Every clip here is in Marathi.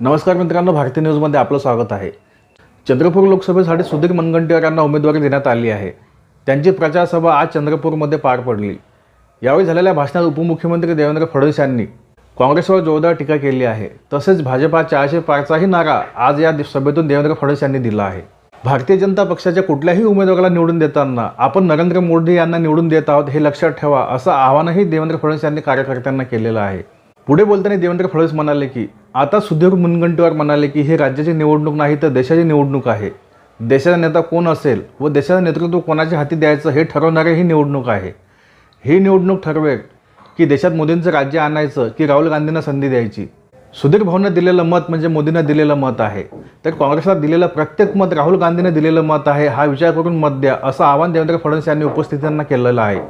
नमस्कार मित्रांनो भारतीय न्यूजमध्ये आपलं स्वागत आहे. चंद्रपूर लोकसभेसाठी सुधीर मुनगंटीवार यांना उमेदवारी देण्यात आली आहे. त्यांची प्रचारसभा आज चंद्रपूरमध्ये पार पडली. यावेळी झालेल्या भाषणात उपमुख्यमंत्री देवेंद्र फडणवीस यांनी काँग्रेसवर जोरदार टीका केली आहे. तसेच भाजपा चारशे पारचाही नारा आज या सभेतून देवेंद्र फडणवीस यांनी दिला आहे. भारतीय जनता पक्षाच्या कुठल्याही उमेदवाराला निवडून देताना आपण नरेंद्र मोदी यांना निवडून देत आहोत हे लक्षात ठेवा असं आवाहनही देवेंद्र फडणवीस यांनी कार्यकर्त्यांना केलेलं आहे. पुढे बोलताना देवेंद्र फडणवीस म्हणाले की आता सुधीर मुनगंटीवार म्हणाले की हे राज्याची निवडणूक नाही तर देशाची निवडणूक आहे. देशाचा नेता कोण असेल व देशाचं नेतृत्व कोणाच्या हाती द्यायचं हे ठरवणारी ही निवडणूक आहे. ही निवडणूक ठरवेल की देशात मोदींचं राज्य आणायचं की राहुल गांधींना संधी द्यायची. सुधीर भाऊंना दिलेलं मत म्हणजे मोदींना दिलेलं मत आहे. तर काँग्रेसला दिलेलं प्रत्येक मत राहुल गांधीने दिलेलं मत आहे हा विचार करून मत द्या असं आवाहन देवेंद्र फडणवीस यांनी उपस्थितांना केलेलं आहे.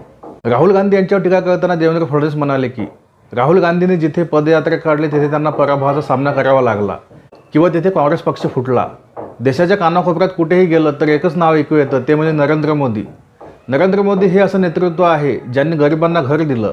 राहुल गांधी यांच्यावर टीका करताना देवेंद्र फडणवीस म्हणाले की राहुल गांधींनी जिथे पदयात्रा काढली तिथे त्यांना पराभवाचा सामना करावा लागला. किंवा तिथे काँग्रेस पक्ष फुटला. देशाच्या कानाकोपऱ्यात कुठेही गेलं तर एकच नाव ऐकू येतं ते म्हणजे नरेंद्र मोदी. नरेंद्र मोदी हे असं नेतृत्व आहे ज्यांनी गरिबांना घर दिलं.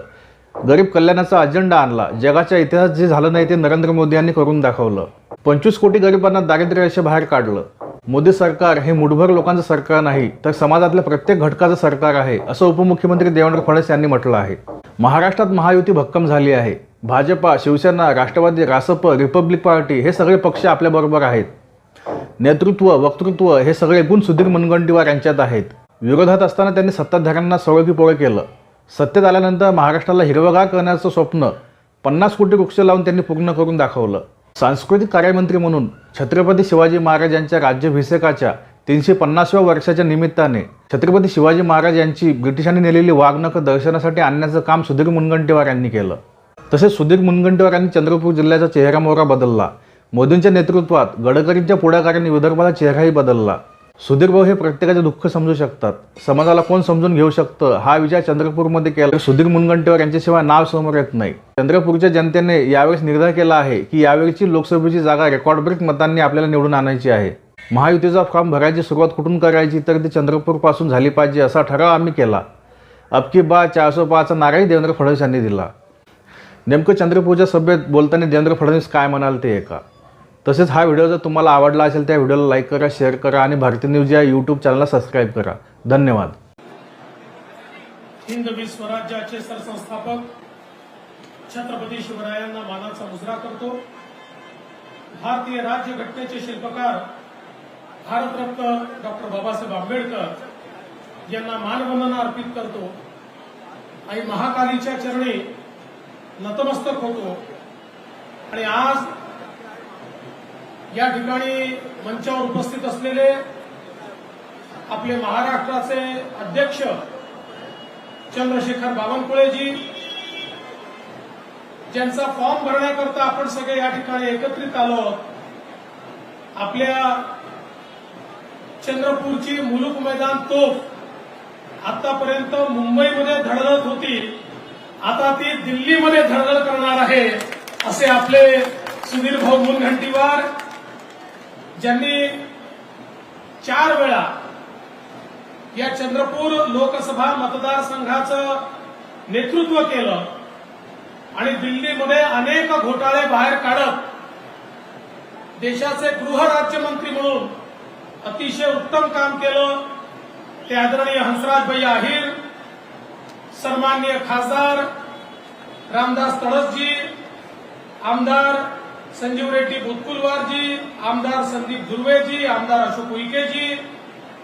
गरीब कल्याणाचा अजेंडा आणला. जगाच्या इतिहास जे झालं नाही ते नरेंद्र मोदी यांनी करून दाखवलं. पंचवीस कोटी गरिबांना दारिद्र्य बाहेर काढलं. मोदी सरकार हे मुठभर लोकांचं सरकार नाही तर समाजातल्या प्रत्येक घटकाचं सरकार आहे असं उपमुख्यमंत्री देवेंद्र फडणवीस यांनी म्हटलं आहे. महाराष्ट्रात महायुती भक्कम झाली आहे. भाजपा शिवसेना राष्ट्रवादी रासप रिपब्लिक पार्टी हे सगळे पक्ष आपल्याबरोबर आहेत. नेतृत्व वक्तृत्व हे सगळे गुण सुधीर मुनगंटीवार यांच्यात आहेत. विरोधात असताना त्यांनी सत्ताधाऱ्यांना सवळकी पोळ केलं. सत्तेत आल्यानंतर महाराष्ट्राला हिरवगार करण्याचं स्वप्न पन्नास कोटी वृक्ष लावून त्यांनी पूर्ण करून दाखवलं. सांस्कृतिक कार्यमंत्री म्हणून छत्रपती शिवाजी महाराज यांच्या राज्याभिषेकाच्या तीनशे पन्नासव्या वर्षाच्या निमित्ताने छत्रपती शिवाजी महाराज यांची ब्रिटिशांनी नेलेली वाघनखं दर्शनासाठी आणण्याचं काम सुधीर मुनगंटीवार यांनी केलं. तसेच सुधीर मुनगंटीवार यांनी चंद्रपूर जिल्ह्याचा चेहरा मोहरा बदलला. मोदींच्या नेतृत्वात गडकरींच्या पुढाकाराने विदर्भाचा चेहराही बदलला. सुधीर भाऊ हे प्रत्येकाचे दुःख समजू शकतात. समाजाला कोण समजून घेऊ शकतं? हा विचार चंद्रपूरमध्ये केला. सुधीर मुनगंटीवार यांच्याशिवाय नाव समोर येत नाही. चंद्रपूरच्या जनतेने यावेळेस निर्धार केला आहे की यावेळीची लोकसभेची जागा रेकॉर्ड ब्रेक मतांनी आपल्याला निवडून आणायची आहे. महायुतीचा फॉर्म भरायची सुरुवात कुठून करायची तर ती चंद्रपूरपासून झाली पाहिजे असा ठराव आम्ही केला. अबकी बा चारसो पाचा नाराही देवेंद्र फडणवीस यांनी दिला. नेमकं चंद्रपूरच्या सभेत बोलताना देवेंद्र फडणवीस काय म्हणाल ते एका तसेच हा व्हिडिओ जर तुम्हाला आवडला असेल त्या व्हिडिओला लाईक करा शेअर करा आणि भारतीय न्यूज या यूट्यूब चॅनलला सबस्क्राईब करा. धन्यवाद. हिंदवी स्वराज्याचे सरसंस्थापक छत्रपती शिवरायांना मानाचा मुजरा करतो. भारतीय राज्यघटनेचे शिल्पकार भारतरत्न डॉक्टर बाबासाहेब आंबेडकर यांना मानवंदना अर्पित करतो. आणि महाकालीच्या चरणी नतमस्तक होतो. आणि आज या ठिकाणी मंचावर उपस्थित असलेले आपले महाराष्ट्राचे अध्यक्ष चंद्रशेखर बावनकुळेजी ज्यांचा फॉर्म भरण्याकरता आपण सगळे या ठिकाणी एकत्रित आलो आपल्या चंद्रपूरची मुलुक मैदान तोफ आतापर्यंत मुंबईमध्ये धडधडत होती. आता ती दिल्लीमध्ये धडधड करणार आहे असे आपले सुधीर भाऊ मुनघंटीवार ज्यांनी चार वेळा या चंद्रपूर लोकसभा मतदारसंघाचं नेतृत्व केलं आणि दिल्लीमध्ये अनेक घोटाळे बाहेर काढत देशाचे गृहराज्यमंत्री म्हणून अतिशय उत्तम काम केलं ते आदरणीय हंसराज भाई आहिर सन्माननीय खासदार रामदास तडसजी आमदार संजीव रेड्डी बुतकुलवारजी आमदार संदीप धुर्वेजी आमदार अशोक उईकेजी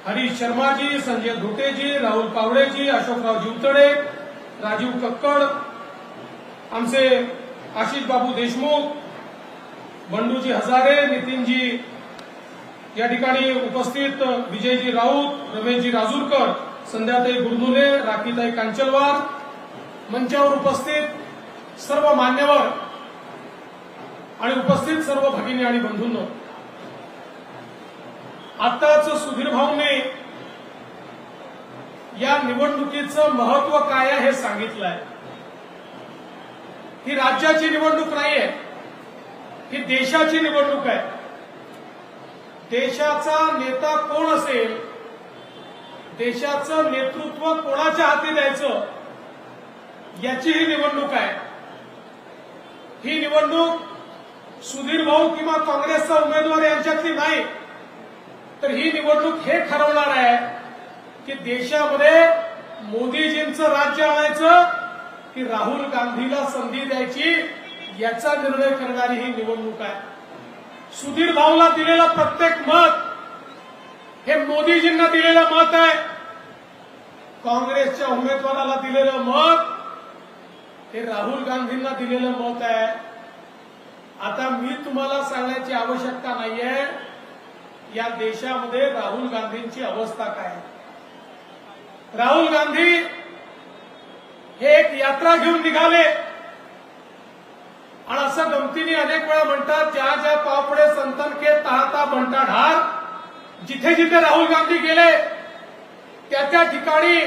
हरीश शर्माजी संजय धोटेजी राहुल पावडेजी अशोकराव जीवतडे राजीव कक्कड आमचे आशिष बाबू देशमुख बंडूजी हजारे नितीनजी या ठिकाणी उपस्थित विजयजी राऊत रमेशजी राजूरकर संध्याताई गुरनुले राखीताई कांचलवार मंचावर उपस्थित सर्व मान्यवर आणि उपस्थित सर्व भगिनी आणि बंधूंनो आताच सुधीर भाऊने या निवडणुकीचं महत्त्व काय आहे हे सांगितलंय? ही राज्याची निवडणूक नाहीये ही देशाची निवडणूक आहे. देशाचा नेता कोण असेल देशाचं नेतृत्व कोणाच्या हाती द्यायचं याची ही निवडणूक आहे. ही निवडणूक सुधीर भाऊ किंवा काँग्रेसचा उमेदवार यांच्यातली नाही. तर ही निवडणूक हे ठरवणार आहे की देशामध्ये मोदीजींचं राज्य आणायचं की राहुल गांधीला संधी द्यायची याचा निर्णय करणारी ही निवडणूक आहे. सुधीर भाऊला दिलेलं प्रत्येक मत हे मोदीजींना दिलेलं मत आहे. काँग्रेसच्या उमेदवाराला दिलेलं मत हे राहुल गांधींना दिलेलं मत आहे. आता मी तुम्हाला सांगण्याची आवश्यकता नाहीये. या देशामध्ये राहुल गांधींची अवस्था काय? राहुल गांधी हे एक यात्रा घेऊन निघाले. आणि असं गमतीने अनेक वेळा म्हणतात ज्या ज्या पावपडे संतन के ताहता बनता ढार. जिथे जिथे राहुल गांधी गेले त्या त्या ठिकाणी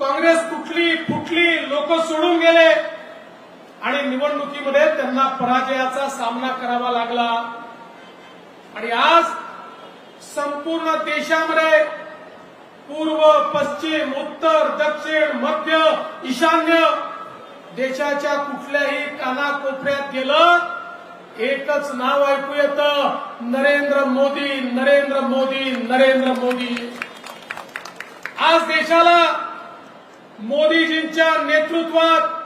काँग्रेस कुठली फुटली लोक सोडून गेले. आणि निवडणुकीमध्ये त्यांना पराजयाचा सामना करावा लागला. आणि आज संपूर्ण देशामध्ये पूर्व पश्चिम उत्तर दक्षिण मध्य ईशान्य देशाच्या कुठल्याही कानाकोपऱ्यात गेलं एकच नाव ऐकू येतं नरेंद्र मोदी नरेंद्र मोदी नरेंद्र मोदी. आज देशाला मोदीजींच्या नेतृत्वात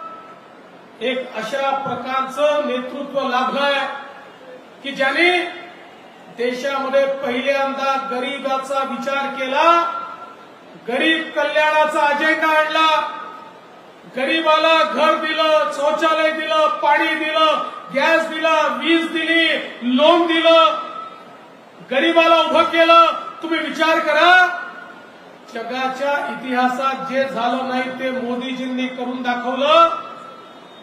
एक अशा प्रकारचं नेतृत्व लाभलंय की ज्याने देशामध्ये पहिल्यांदा गरीबाचा विचार केला गरीब कल्याणाचा अजेंडा आणला गरीबाला घर दिलं शौचालय दिलं पाणी दिलं गॅस दिला वीज दिली लोन दिलं गरीबाला उभं केलं. तुम्ही विचार करा जगाच्या इतिहासात जे झालं नाही ते मोदीजींनी करून दाखवलं.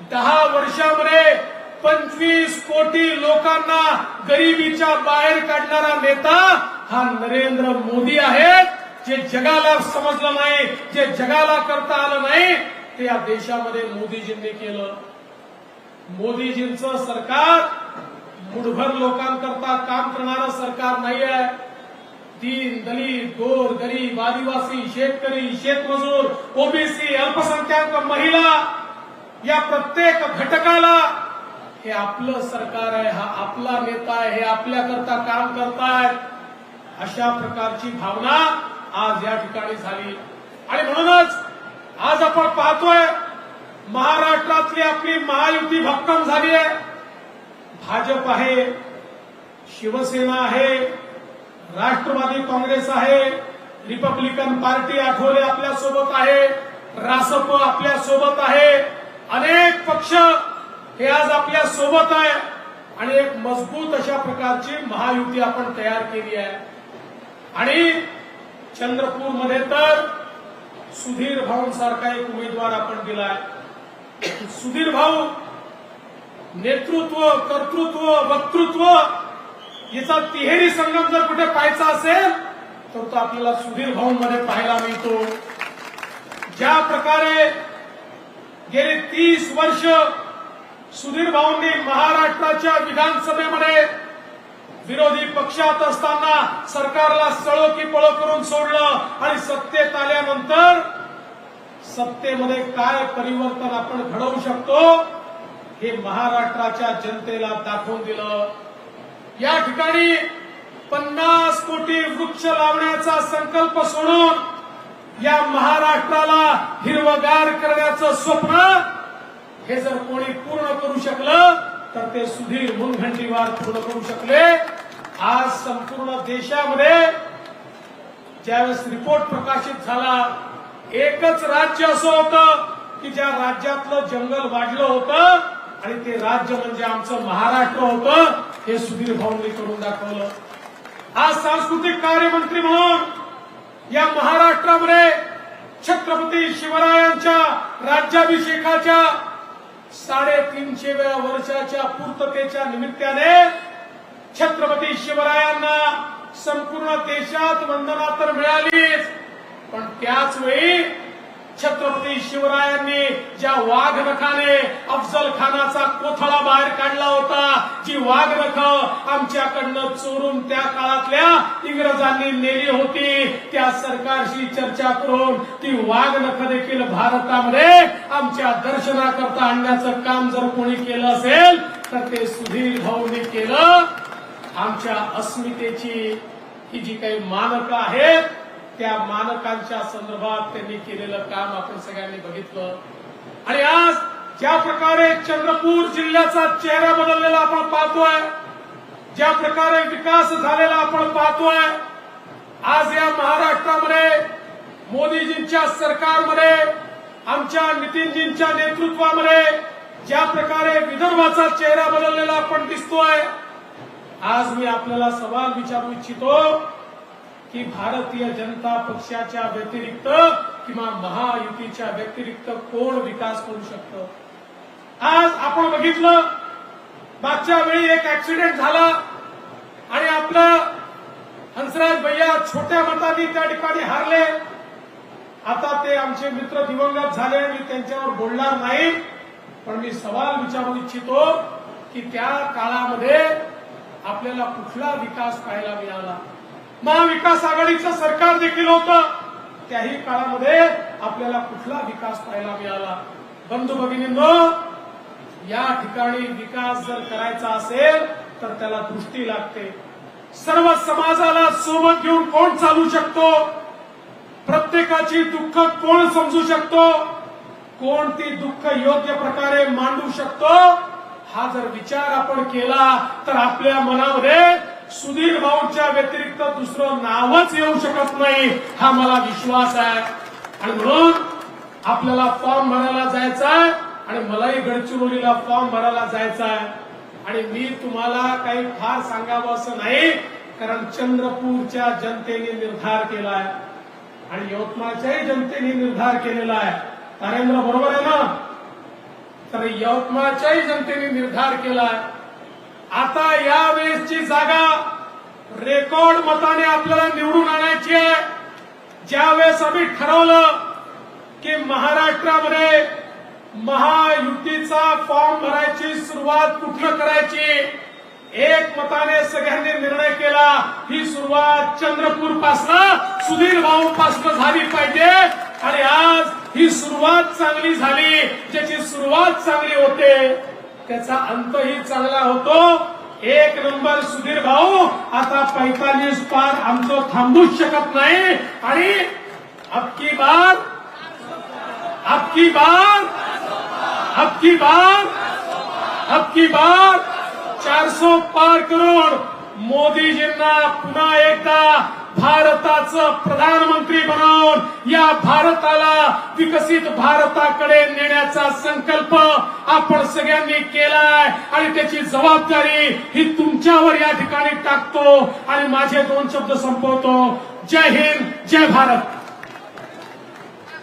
दहा वर्षामध्ये पंचवीस कोटी लोकांना गरिबीच्या बाहेर काढणारा नेता हा नरेंद्र मोदी आहे जे जगाला समजलं नाही जे जगाला करता आलं नाही ते या देशामध्ये मोदीजींनी केलं. मोदीजींचं सरकार मुठभर लोकांकरता काम करणारं सरकार नाही आहे दीन दलित गोर गरीब आदिवासी शेतकरी शेतमजूर ओबीसी अल्पसंख्याक महिला या प्रत्येक घटकाला हे आपलं सरकार आहे हा आपला नेता आहे हे आपल्याकरता काम करतायत अशा प्रकारची भावना आज या ठिकाणी झाली. आणि म्हणूनच आज आपण पाहतोय महाराष्ट्रातली आपली महायुती भक्कम झाली आहे. भाजप आहे शिवसेना आहे राष्ट्रवादी काँग्रेस आहे रिपब्लिकन पार्टी आठवले आपल्यासोबत आहे रासप आपल्यासोबत आहे अनेक पक्ष हे आज आपल्यासोबत आहे आणि एक मजबूत अशा प्रकारची महायुती आपण तयार केली आहे. आणि चंद्रपूरमध्ये तर सुधीर भाऊंसारखा एक उमेदवार आपण दिलाय सुधीर भाऊ नेतृत्व कर्तृत्व वक्तृत्व याचा तिहेरी संगम जर कुठे पाहायचा असेल तर तो आपल्याला सुधीर भाऊंमध्ये पाहायला मिळतो. ज्या प्रकारे गेली तीस वर्ष सुधीर भाऊंनी महाराष्ट्राच्या विधानसभेमध्ये विरोधी पक्षात असताना सरकारला सळो की पळो करून सोडलं आणि सत्तेत आल्यानंतर सत्तेमध्ये काय परिवर्तन आपण घडवू शकतो हे महाराष्ट्राच्या जनतेला दाखवून दिलं. या ठिकाणी पन्नास कोटी वृक्ष लावण्याचा संकल्प सोडून या महाराष्ट्राला हिरवगार करण्याचं स्वप्न हे जर कोणी पूर्ण करू शकलं तर ते सुधीर मुनगंटीवार पूर्ण करू शकले. आज संपूर्ण देशामध्ये ज्यावेळेस रिपोर्ट प्रकाशित झाला एकच राज्य असं होतं की ज्या राज्यातलं जंगल वाढलं होतं आणि ते राज्य म्हणजे आमचं महाराष्ट्र होतं हे सुधीर भाऊंनी करून दाखवलं. आज सांस्कृतिक कार्यमंत्री म्हणून या महाराष्ट्रामध्ये छत्रपती शिवरायांच्या राज्याभिषेकाच्या साडेतीनशेव्या वर्षाच्या पूर्ततेच्या निमित्ताने छत्रपती शिवरायांना संपूर्ण देशात वंदना तर मिळालीच. पण त्याच वेळी छत्रपती शिवरायांनी ज्या वाघनखाने अफजल खानाचा कोथळा बाहेर काढला होता जी वाघनख आमच्याकडनं चोरून त्या काळातल्या इंग्रजांनी नेली होती त्या सरकारशी चर्चा करून ती वाघनख देखील भारतामध्ये आमच्या दर्शनाकरता आणण्याचं काम जर कोणी केलं असेल तर ते सुधीर भाऊंनी केलं. आमच्या अस्मितेची ही जी काही मानकं आहेत त्या मानकांच्या संदर्भात त्यांनी केलेलं काम आपण सगळ्यांनी बघितलं. आणि आज ज्या प्रकारे चंद्रपूर जिल्ह्याचा चेहरा बदललेला आपण पाहतोय ज्या प्रकारे विकास झालेला आपण पाहतोय आज या महाराष्ट्रामध्ये मोदीजींच्या सरकारमध्ये आमच्या नितीनजींच्या नेतृत्वामध्ये ज्या प्रकारे विदर्भाचा चेहरा बदललेला आपण दिसतोय आज मी आपल्याला सवाल विचारू इच्छितो की भारतीय जनता पक्षाच्या व्यतिरिक्त किंवा महायुतीच्या व्यतिरिक्त कोण विकास करू शकतं? आज आपण बघितलं मागच्या वेळी एक ऍक्सिडेंट झाला आणि आपलं हंसराज भैया छोट्या मतांनी त्या ठिकाणी हारले. आता ते आमचे मित्र दिवंगत झाले मी त्यांच्यावर बोलणार नाही. पण मी सवाल विचारू इच्छितो की त्या काळामध्ये आपल्याला कुठला विकास पाहायला मिळाला? महाविकास आघाडीचं सरकार देखील होतं. त्याही काळामध्ये आपल्याला कुठला विकास पाहायला मिळाला? बंधू भगिनींनो या ठिकाणी विकास जर करायचा असेल तर त्याला दृष्टी लागते. सर्व समाजाला सोबत घेऊन कोण चालू शकतो? प्रत्येकाची दुःख कोण समजू शकतो? कोण ती दुःख योग्य प्रकारे मांडू शकतो? हा जर विचार आपण केला तर आपल्या मनामध्ये सुधीर भाऊंच्या व्यतिरिक्त दुसरं नावच येऊ शकत नाही हा मला विश्वास आहे. आणि म्हणून आपल्याला फॉर्म भरायला जायचा आहे आणि मलाही गडचिरोलीला फॉर्म भरायला जायचा आहे. आणि मी तुम्हाला काही फार सांगावं असं नाही कारण चंद्रपूरच्या जनतेने निर्धार केलाय आणि यवतमाळच्याही जनतेने निर्धार केलेला आहे. नरेंद्र बरोबर आहे ना? तर यवतमाळच्याही जनतेने निर्धार केलाय आता या वेळेसची जागा रेकॉर्ड मताने आपल्याला निवडून आणायची आहे. ज्यावेळेस आम्ही ठरवलं की महाराष्ट्रामध्ये महायुतीचा फॉर्म भरायची सुरुवात कुठलं करायची एक मताने सगळ्यांनी निर्णय केला ही सुरुवात चंद्रपूर पासनं सुधीर भाऊ झाली पाहिजे. आणि आज ही सुरुवात चांगली झाली ज्याची सुरुवात चांगली होते त्याचा अंतही चांगला होतो. एक नंबर सुधीर भाऊ आता पैतालीस पार आमचं थांबूच शकत नाही. आणि अबकी बार अबकी बार अबकी बार अबकी बार चारसो पार करोड मोदीजींना पुन्हा एकदा भारताचं प्रधानमंत्री बनवून या भारताला विकसित भारताकडे नेण्याचा संकल्प आपण सगळ्यांनी केलाय. आणि त्याची जबाबदारी ही तुमच्यावर या ठिकाणी टाकतो. आणि माझे दोन शब्द संपवतो. जय हिंद जय भारत.